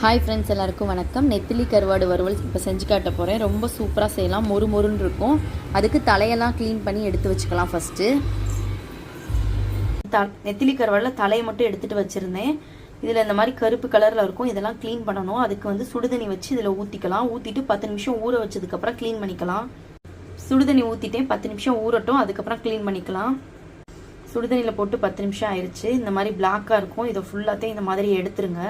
Hi friends எல்லாருக்கும் வணக்கம். நெத்திலி கருவாடு வறுவல் இப்போ செஞ்சு காட்ட போகிறேன் ரொம்ப சூப்பராக செய்யலாம். மொறு மொறுன்னு இருக்கும். அதுக்கு தலையெல்லாம் க்ளீன் பண்ணி எடுத்து வச்சுக்கலாம் ஃபஸ்ட்டு த நெத்திலி கருவாடில் தலையை மட்டும் எடுத்துகிட்டு வச்சுருந்தேன். இதில் இந்த மாதிரி கருப்பு கலரில் இருக்கும். இதெல்லாம் க்ளீன் பண்ணணும். அதுக்கு வந்து சுடுதண்ணி வச்சு இதில் ஊற்றிக்கலாம் ஊற்றிட்டு பத்து நிமிஷம் ஊற வச்சதுக்கப்புறம் க்ளீன் பண்ணிக்கலாம். சுடுதண்ணி ஊற்றிட்டேன் பத்து நிமிஷம் ஊறட்டும். அதுக்கப்புறம் க்ளீன் பண்ணிக்கலாம். சுடுதண்ணியில் போட்டு பத்து நிமிஷம் ஆயிடுச்சு இந்த மாதிரி பிளாக்காக இருக்கும். இதை ஃபுல்லாத்தையும் இந்த மாதிரி எடுத்துருங்க.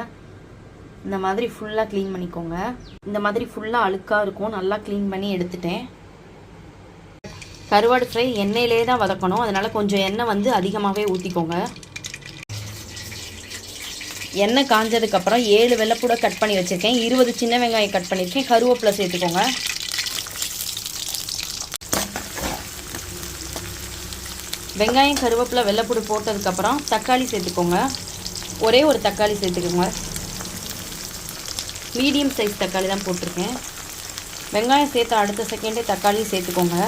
இந்த மாதிரி ஃபுல்லாக க்ளீன் பண்ணிக்கோங்க. இந்த மாதிரி ஃபுல்லாக அழுக்காக இருக்கும். நல்லா க்ளீன் பண்ணி எடுத்துட்டேன். கருவாடு ஃப்ரை எண்ணெயிலே தான் வதக்கணும். அதனால் கொஞ்சம் எண்ணெய் வந்து அதிகமாகவே ஊற்றிக்கோங்க எண்ணெய் காஞ்சதுக்கப்புறம் ஏழு வெள்ளைப்பூட கட் பண்ணி வச்சுருக்கேன். இருபது சின்ன வெங்காயம் கட் பண்ணியிருக்கேன் கருவேப்பிலை சேர்த்துக்கோங்க. வெங்காயம் கருவேப்பிலை வெள்ளைப்பூடு போட்டதுக்கப்புறம் தக்காளி சேர்த்துக்கோங்க. ஒரே ஒரு தக்காளி சேர்த்துக்கோங்க. மீடியம் சைஸ் தக்காளி தான் போட்டிருக்கேன். வெங்காயம் சேர்த்து அடுத்த செகண்டே தக்காளியும் சேர்த்துக்கோங்க.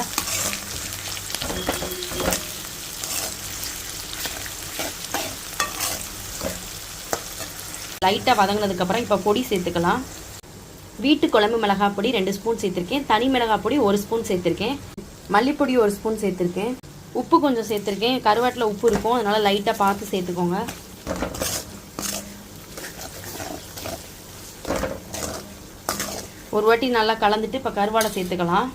லைட்டாக வதங்கினதுக்கப்புறம் இப்போ பொடி சேர்த்துக்கலாம். வீட்டு குழம்பு மிளகாய் பொடி ரெண்டு ஸ்பூன் சேர்த்துருக்கேன். தனி மிளகாய் பொடி ஒரு ஸ்பூன் சேர்த்துருக்கேன். மல்லிப்பொடி ஒரு ஸ்பூன் சேர்த்துருக்கேன். உப்பு கொஞ்சம் சேர்த்துருக்கேன். கருவாட்டில் உப்பு இருக்கும். அதனால் லைட்டாக பார்த்து சேர்த்துக்கோங்க. ஒரு வாட்டி நல்லா கலந்துட்டு இப்போ கருவாடை சேர்த்துக்கலாம்.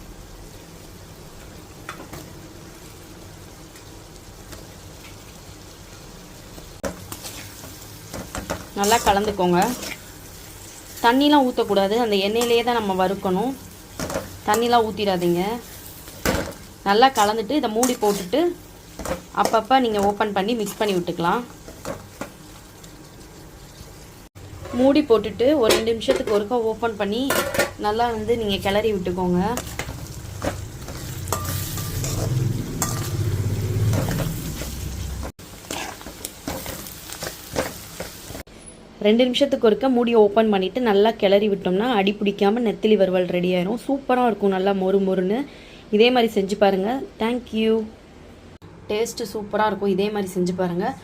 நல்லா கலந்துக்கோங்க. தண்ணிலாம் ஊற்றக்கூடாது அந்த எண்ணெயிலேயே தான் நம்ம வறுக்கணும். தண்ணிலாம் ஊற்றிடாதீங்க நல்லா கலந்துட்டு இதை மூடி போட்டுட்டு அப்பப்போ நீங்கள் ஓப்பன் பண்ணி மிக்ஸ் பண்ணி விட்டுக்கலாம். மூடி போட்டுட்டு ஒரு ரெண்டு நிமிஷத்துக்கு ஒருக்கா ஓப்பன் பண்ணி நல்லா வந்து நீங்கள் கிளறி விட்டுக்கோங்க. ரெண்டு நிமிஷத்துக்கு ஒருக்க மூடியை ஓப்பன் பண்ணிவிட்டு நல்லா கிளறி விட்டோம்னா அடி பிடிக்காமல் நெத்திலி வறுவல் ரெடி ஆயிரும். சூப்பராக இருக்கும் நல்லா மொறு மொறுன்னு. இதே மாதிரி செஞ்சு பாருங்கள் தேங்க்யூ டேஸ்ட்டு சூப்பராக இருக்கும். இதே மாதிரி செஞ்சு பாருங்கள்